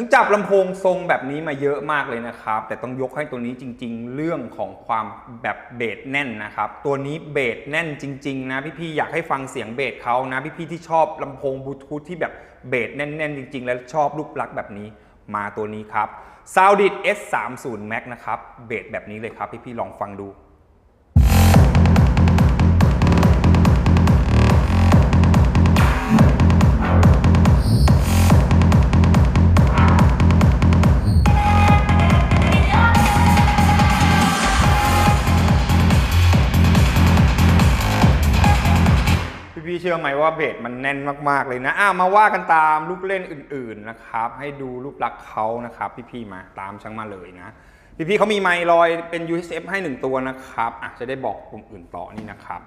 ทั้งจับลำโพงทรงแบบนี้มาเยอะมากเลยนะครับ แต่ต้องยกให้ตัวนี้จริง ๆ เรื่องของความแบบเบสแน่นนะครับ ตัวนี้เบสแน่นจริง ๆ นะพี่ๆอยากให้ฟังเสียงเบสเขานะพี่ๆที่ชอบลำโพงบลูทูธที่แบบเบสแน่นๆจริง ๆ และชอบรูปลักษณ์แบบนี้มาตัวนี้ครับ s o u n d i t S30 Max นะครับเบสแบบนี้เลยครับพี่ๆลองฟังดู เชื่อไหมว่าเบสมันแน่นมากๆเลยนะอะมาว่ากันตามลูกเล่นอื่นๆนะครับ ให้ดูรูปลักษณ์เขานะครับพี่ๆมาตามช่างมาเลยนะ พี่ๆเขามีไมค์ลอยเป็น USF ให้หนึ่งตัวนะครับอะจะได้บอกกลุ่มอื่นต่อนี่นะครับ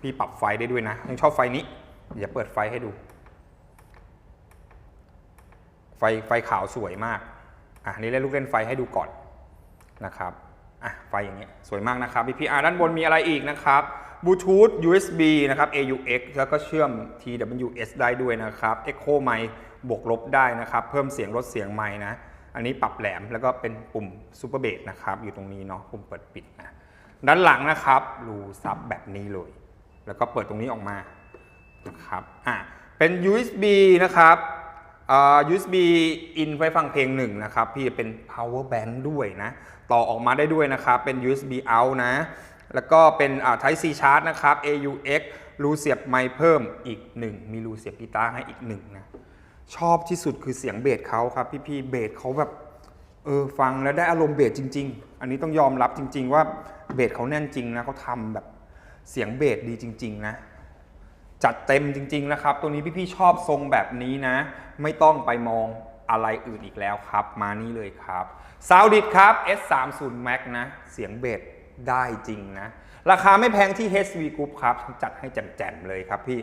พี่ปรับไฟได้ด้วยนะยังชอบไฟนี้เดี๋ยวเปิดไฟให้ดู ไฟไฟขาวสวยมากอะนี่เล่นลูกเล่นไฟให้ดูก่อนนะครับอะไฟอย่างเงี้ยสวยมากนะครับ PPR ด้านบนมีอะไรอีกนะครับ บลูทูธ USB นะครับ AUX แล้วก็เชื่อม TWS ได้ด้วยนะครับ Echo ไมค์บวกลบได้นะครับ เพิ่มเสียงลดเสียงไมค์นะ อันนี้ปรับแหลมแล้วก็เป็นปุ่ม Super Bass นะครับ อยู่ตรงนี้เนาะ ปุ่มเปิดปิดนะ ด้านหลังนะครับ รูซับแบบนี้เลย แล้วก็เปิดตรงนี้ออกมา นะครับ อะ เป็น USB นะครับอ USB in ไว้ฟังเพลงหนึ่งนะครับ พี่เป็น power bank ด้วยนะ ต่อออกมาได้ด้วยนะครับ เป็น USB out นะ แล้วก็เป็นอ่า Type C charge นะครับ AUX รูเสียบไมค์เพิ่มอีกหนึ่งมีรูเสียบกีตาร์ให้อีกหนึ่งนะชอบที่สุดคือเสียงเบสเขาครับพี่ๆเบสเขาแบบเออฟังแล้วได้อารมณ์เบสจริง ๆ อันนี้ต้องยอมรับจริง ๆ ว่าเบสเขาแน่นจริงนะเขาทำแบบเสียงเบสดีจริง ๆ นะ จัดเต็มจริง ๆ นะครับ ตัวนี้พี่ๆชอบทรงแบบนี้นะ ไม่ต้องไปมองอะไรอื่นอีกแล้วครับ มานี่เลยครับซาวดิ t ครับ S30 Max นะ เสียงเบส ได้จริงนะ ราคาไม่แพงที่ HV Group ครับ จัดให้แจ่มๆเลยครับพี่